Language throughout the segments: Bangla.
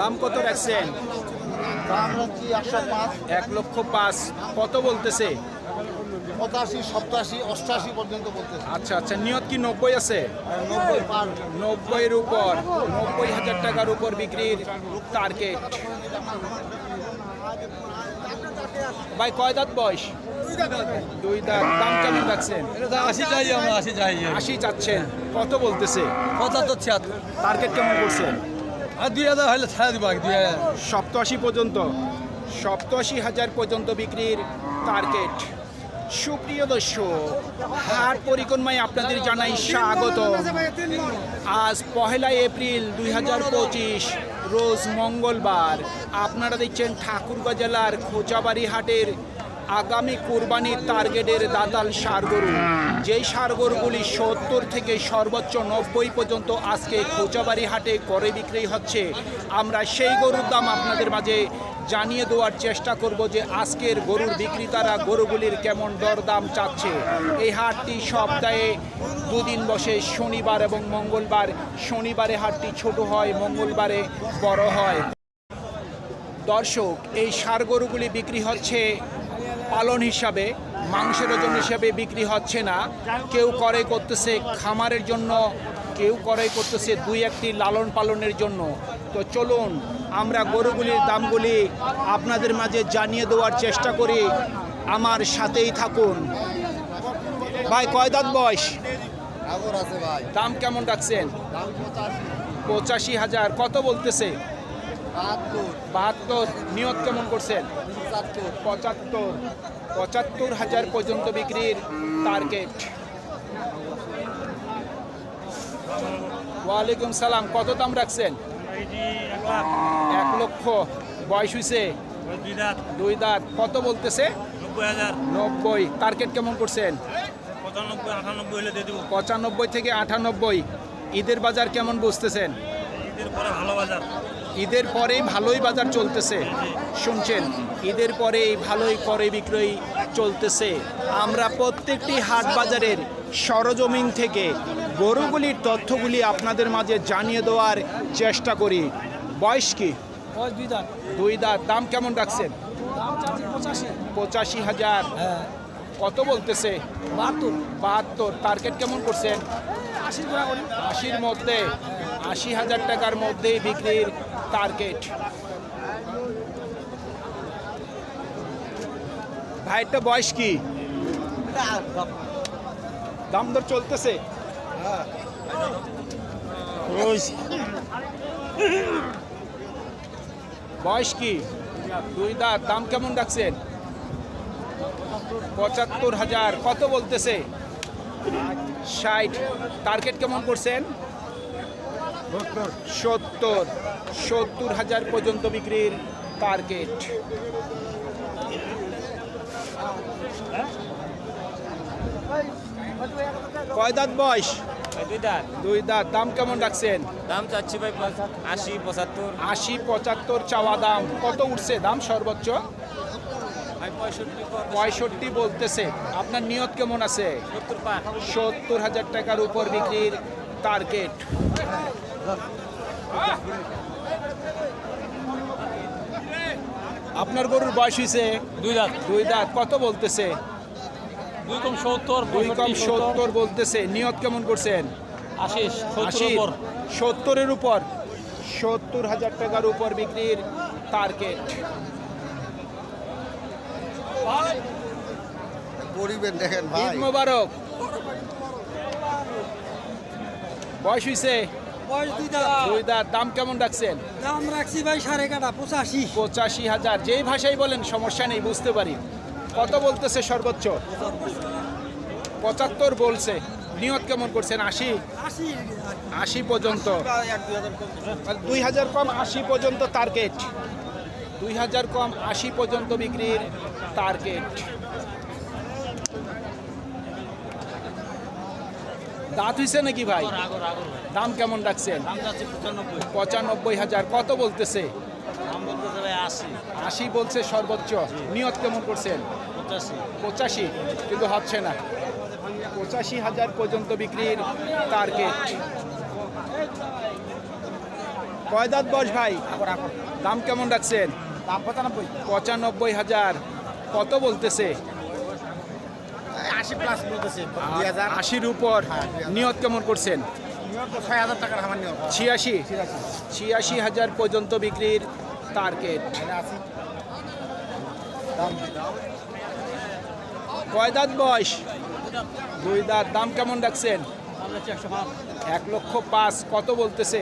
দাম কত রাখছেন? দাম হচ্ছে একশো পাঁচ। এক লক্ষ পাঁচ। কত বলতেছে? পঁচাশি সপ্তাশি অষ্টাশি পর্যন্ত বলতেছে। আচ্ছা আচ্ছা। নিয়ত কি নব্বই আছে? নব্বইয়ের উপর। নব্বই হাজার টাকার উপর বিক্রির টার্গেট ভাই কয় দাঁত বয়স? দুই দাঁত। দাম কেমন রাখছেন? আশি চাই আমরা আশি চাই। আশি চাচ্ছেন। কত বলতেছে? পঁচাত্তর ছিয়াত্তর। টার্গেট কেমন করছেন? সপ্তআশি পর্যন্ত সপ্তাশি হাজার পর্যন্ত বিক্রির টার্গেট সুপ্রিয় দর্শক, হাট পরিক্রমায় আপনাদের জানাই স্বাগত। আজ পহেলা এপ্রিল দুই হাজার পঁচিশ, রোজ মঙ্গলবার। আপনারা দেখছেন ঠাকুরগাঁ জেলার খোঁচাবাড়ি হাটের আগামী কোরবানির টার্গেটের দাতাল সারগরু। যেই সারগরুগুলি সত্তর থেকে সর্বোচ্চ নব্বই পর্যন্ত আজকে খোঁচাবাড়ি হাটে করে বিক্রি হচ্ছে, আমরা সেই গরুর দাম আপনাদের মাঝে জানিয়ে দেওয়ার চেষ্টা করব যে আজকের গরুর বিক্রেতারা গরুগুলির কেমন দরদাম চাচ্ছে। এই হাটটি সপ্তাহে দুদিন বসে, শনিবার এবং মঙ্গলবার। শনিবারে হাটটি ছোট হয়, মঙ্গলবারে বড় হয়। দর্শক, এই সার গরুগুলি বিক্রি হচ্ছে পালন হিসাবে মাংসের ওজন হিসাবে বিক্রি হচ্ছে না। কেউ করে করতেছে খামারের জন্য কেউ করে করতেছে দুই একটি লালন পালনের জন্য। তো চলুন আমরা গরুগুলির দামগুলি আপনাদের মাঝে জানিয়ে দেওয়ার চেষ্টা করি। আমার সাথেই থাকুন। ভাই কয় দাঁত বয়স? দাম কেমন রাখছেন? পঁচাশি। হাজার। কত বলতেছে? বাহাত্তর। নিয়ত কেমন করছেন? পঁচাত্তর। পঁচাত্তর। পঁচাত্তর হাজার পর্যন্ত বিক্রির টার্গেট ওয়ালাইকুম সালাম কত দাম রাখছেন? এক লক্ষ বয়স হয়েছে দুই দাঁত। কত বলতেছে? নব্বই। টার্গেট কেমন করছেন? পঁচানব্বই থেকে আটানব্বই। ঈদের বাজার কেমন বুঝতেছেন? ঈদের পরে ভালো বাজার। ঈদের পরেই ভালোই বাজার চলতেছে। শুনছেন? ঈদের পরেই ভালোই করে বিক্রয় চলতেছে। আমরা প্রত্যেকটি হাট বাজারের সরজমিন থেকে গরুগুলির তথ্যগুলি আপনাদের মাঝে জানিয়ে দেওয়ার চেষ্টা করি। বয়স কি? দুই দাঁত। দাম কেমন রাখছেন? পঁচাশি। হাজার। হ্যাঁ। কত বলতেছে? বাহাত্তর। বাহাত্তর। টার্গেট কেমন করছেন? আশির মধ্যে। আশি হাজার টাকার মধ্যেই বিক্রির টার্গেট। ভাইয়েরটা বয়স কি? দাম দর চলতেছে। বয়স কি? দুই দাঁত। দাম কেমন রাখছেন? পঁচাত্তর হাজার। কত বলতেছে? ষাট। টার্গেট কেমন করছেন? সত্তর। সত্তর। হাজার পর্যন্ত বিক্রির টার্গেট কয় দাঁত বয়স? দুই দাঁত। দুই দাঁত। দাম কেমন রাখছেন? দাম চাচ্ছি ভাই আশি পঁচাত্তর। আশি পঁচাত্তর চাওয়া দাম। কত উঠছে দাম সর্বোচ্চ? পঁয়ষট্টি বলতেছে। আপনার নিয়ত কেমন আছে? সত্তর সত্তর হাজার টাকার উপর বিক্রির টার্গেট আপনার গরুর বয়স হয়েছে দুই দাঁত। দুই দাঁত। কত বলতেছে? দুই কম সত্তর দুই কম সত্তর বলতেছে। নিয়ত কেমন করছেন? আশি আশি সত্তরের উপর। সত্তর হাজার টাকার উপর বিক্রির টার্গেট দেখেন ঈদ ভাই মোবারক। বয়স হয়েছে বয়স দুই দাঁত দাম কেমন রাখছেন? দাম রাখছি ভাই সাড়ে কাটা পঁচাশি। পঁচাশি হাজার। যেই ভাষায় বলেন সমস্যা নেই বুঝতে পারি। কত বলতেছে সর্বোচ্চ? পঁচাত্তর বলছে। নিয়ত কেমন করছেন? আশি? আশি। পর্যন্ত। দুই হাজার কম আশি পর্যন্ত টার্গেট দুই হাজার কম আশি পর্যন্ত বিক্রির টার্গেট দাঁত হয়েছে নাকি ভাই? দাম কেমন রাখছেন? পঁচানব্বই হাজার। কত বলতেছে? আশি। আশি বলছে সর্বোচ্চ। নিয়ত কেমন করছেন? পঁচাশি। পঁচাশি কিন্তু হচ্ছে না। পঁচাশি হাজার পর্যন্ত বিক্রির টার্গেট কয় দাঁত বয়স ভাই? দাম কেমন রাখছেন? দাম পঁচানব্বই। পঁচানব্বই হাজার। কত বলতেছে? আশি প্লাস বলতেছে আশির উপর। হ্যাঁ। নিয়ত কেমন করছেন? ছয় হাজার টাকার আমার নিয়ম ছিয়াশি। ছিয়াশি হাজার পর্যন্ত বিক্রির টার্গেট কয় দাঁত বয়স? দুই দাঁত। দাম কেমন রাখছেন? এক লক্ষ পাঁচ। কত বলতেছে?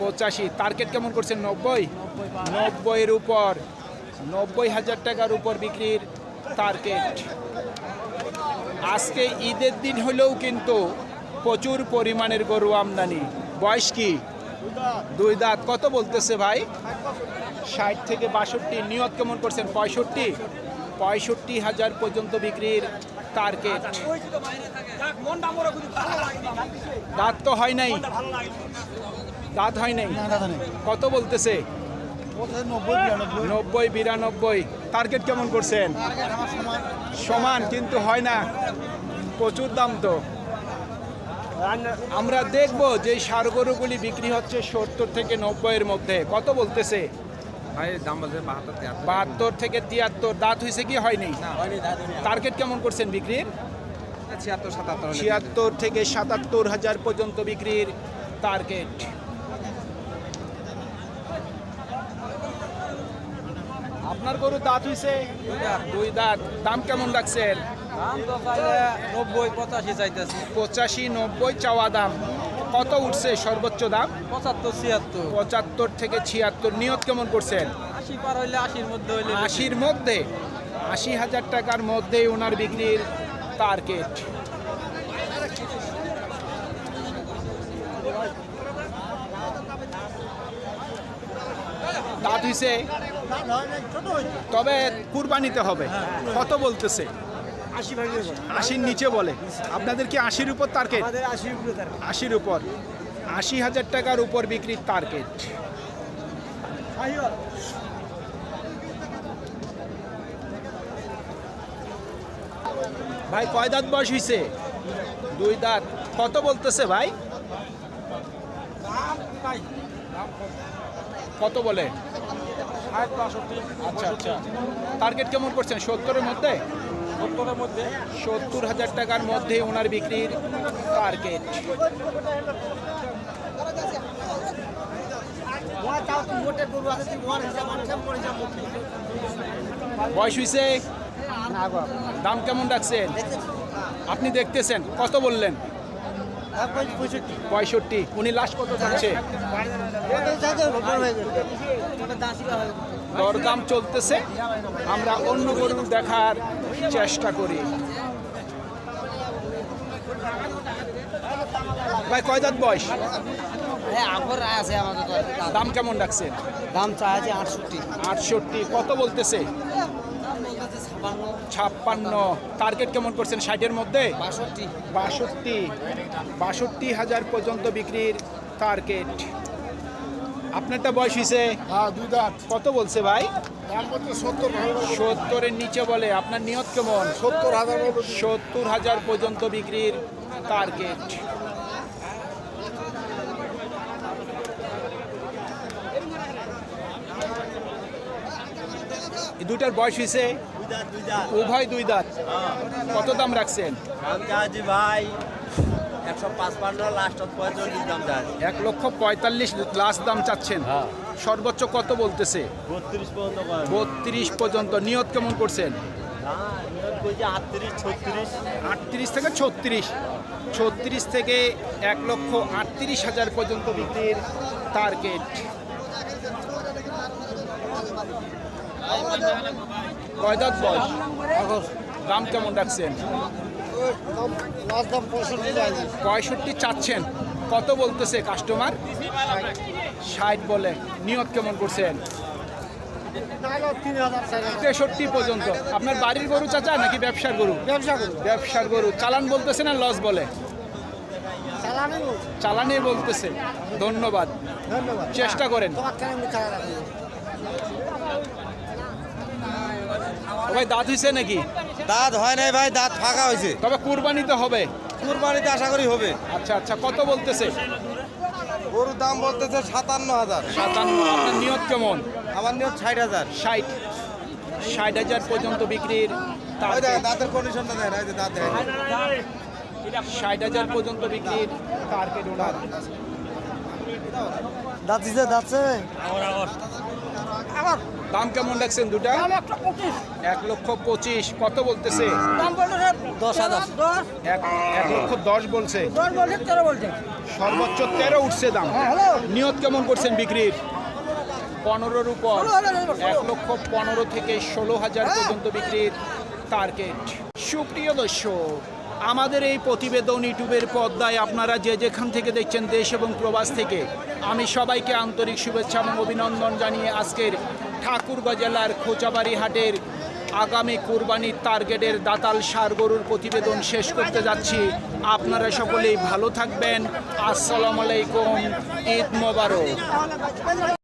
পঁচাশি। টার্গেট কেমন করছেন? নব্বই? নব্বইয়ের উপর। নব্বই হাজার টাকার উপর বিক্রির টার্গেট। আজকে ঈদের দিন হলেও কিন্তু প্রচুর পরিমাণের গরু আমদানি। বয়স কি? দুই দাঁত। কত বলতেছে ভাই? ষাট থেকে বাষট্টি। নিয়ত কেমন করছেন? পঁয়ষট্টি? পঁয়ষট্টি হাজার পর্যন্ত বিক্রির টার্গেট দাঁত তো হয় নাই। দাঁত হয় নাই? কত বলতেছে? নব্বই বিরানব্বই। টার্গেট কেমন করছেন? সমান। সমান কিন্তু হয় না। প্রচুর দাম তো। আমরা দেখব যে সার গরুগুলি বিক্রি হচ্ছে সত্তর থেকে নব্বইয়ের মধ্যে। কত বলতেছে? বাহাত্তর থেকে তিয়াত্তর। দাঁত হয়েছে কি হয়নি? টার্গেট কেমন করছেন বিক্রির? ছিয়াত্তর থেকে সাতাত্তর হাজার পর্যন্ত বিক্রির টার্গেট আপনার গরু দাঁত হইছে দুই দাঁত। দাম কেমন পাইলে নব্বই পঁচাশি চাইতেছি। পঁচাশি নব্বই চাওয়া দাম। কত উঠছে সর্বোচ্চ দাম? পঁচাত্তর ছিয়াত্তর। পঁচাত্তর থেকে ছিয়াত্তর। নিয়ত কেমন করছেন? আশি পার হইলে আশির মধ্যে হইলে আশির মধ্যে? আশি হাজার টাকার মধ্যে ওনার বিক্রির টার্গেট দাঁত হইছে? তবে কুরবানিতে হবে। কত বলতেছে? আশি আশির নিচে বলে। আপনাদের কি আশির উপর টার্গেট আমাদের আশি উপরে তার আশির উপর। আশি হাজার টাকার উপর বিক্রির টার্গেট ভাই কয় দাঁত বয়স হয়েছে দুই দাঁত। কত বলতেছে ভাই? কত বলে? আচ্ছা আচ্ছা। টার্গেট কেমন করছেন? সত্তরের মধ্যে? সত্তরের মধ্যে সত্তর হাজার টাকার মধ্যে ওনার বিক্রির টার্গেট। বয়স হয়েছে দাম কেমন রাখছেন? আপনি দেখতেছেন? কত বললেন? পঁয়ষট্টি। উনি লাস্ট কত যাচ্ছে দরদাম চলতেছে। আমরা অন্য গরু দেখার চেষ্টা করি। ভাই কয় দাঁত বয়স? দাম কেমন রাখছেন? দাম চা আছে আটষট্টি। আটষট্টি। কত বলতেছে? ছাপ্পান্ন। টার্গেট কেমন করছেন ষাটের মধ্যে? বাষট্টি। বাষট্টি। বাষট্টি হাজার পর্যন্ত বিক্রির টার্গেট। আপনারটা বয়স হয়েছে হ্যাঁ দুই দাঁত। কত বলছে ভাই? দাম সত্তর সত্তরের নিচে বলে আপনার নিয়ত কেমন? সত্তর হাজার সত্তর হাজার পর্যন্ত বিক্রির টার্গেট এই দুটার বয়স হয়েছে উভয় দুই দাঁত। কত দাম রাখছেন? ভাই একশো পাঁচপান্ন লাস্ট পঁয়তাল্লিশ দাম চাচ্ছি এক লক্ষ পঁয়তাল্লিশ লাস্ট দাম চাচ্ছেন। হ্যাঁ। সর্বোচ্চ কত বলতেছে? বত্রিশ পর্যন্ত বত্রিশ পর্যন্ত। নিয়ত কেমন করছেন? আটত্রিশ থেকে ছত্রিশ। ছত্রিশ থেকে এক লক্ষ আটত্রিশ হাজার পর্যন্ত বিক্রির টার্গেট কয়দাত বয়স দাম কেমন রাখছেন? পঁয়ষট্টি চাচ্ছেন। কত বলতেছে কাস্টমার ষাট বলে। নিয়ত কেমন করছেন? তেষট্টি পর্যন্ত। আপনার বাড়ির গরু চাচা নাকি ব্যবসার গরু? ব্যবসার গরু। চালান বলতেছে না লস বলে? চালানি বলতেছে। ধন্যবাদ। ধন্যবাদ। চেষ্টা করেন। ভাই দাঁত হয়েছে নাকি? দাঁত হয় নাই ভাই দাঁত ফাঁকা হয়েছে। তবে কুরবানিতে হবে। কুরবানিতে আশা করি হবে। আচ্ছা আচ্ছা কত বলতেছে? গরুর দাম বলতেছে সাতান্ন হাজার। সাতান্ন আপনার নিয়ত কেমন? আমার নিয়ত ষাট হাজার। ষাট। ষাট হাজার পর্যন্ত বিক্রির ওই target। দেখেন। দাঁতের কন্ডিশনটা দেখেন এই যে দাঁত দেখেন। ষাট হাজার পর্যন্ত বিক্রির টার্গেট ওনার। দাঁত দিছে দাঁতছে দাম কেমন রাখছেন দুটা? এক লক্ষ পঁচিশ। কত বলতেছে? এক লক্ষ দশ বলছে। দশ বলছে তেরো বলছে। সর্বোচ্চ তেরো উঠছে দাম। নিয়ত কেমন করছেন বিক্রির? পনেরোর উপর। এক লক্ষ পনেরো থেকে ষোলো হাজার পর্যন্ত বিক্রির টার্গেট সুপ্রিয় দর্শক আমাদের এই প্রতিবেদন ইউটিউবের পর্দায় আপনারা যে যেখান থেকে দেখছেন দেশ এবং প্রবাস থেকে আমি সবাইকে আন্তরিক শুভেচ্ছা এবং অভিনন্দন জানিয়ে আজকের ঠাকুরগাঁ জেলার খোঁচাবাড়ি হাটের আগামী কুরবানির টার্গেটের দাতাল সার গরুর প্রতিবেদন শেষ করতে যাচ্ছি। আপনারা সকলেই ভালো থাকবেন। আসসালামু আলাইকুম। ঈদ মোবারক।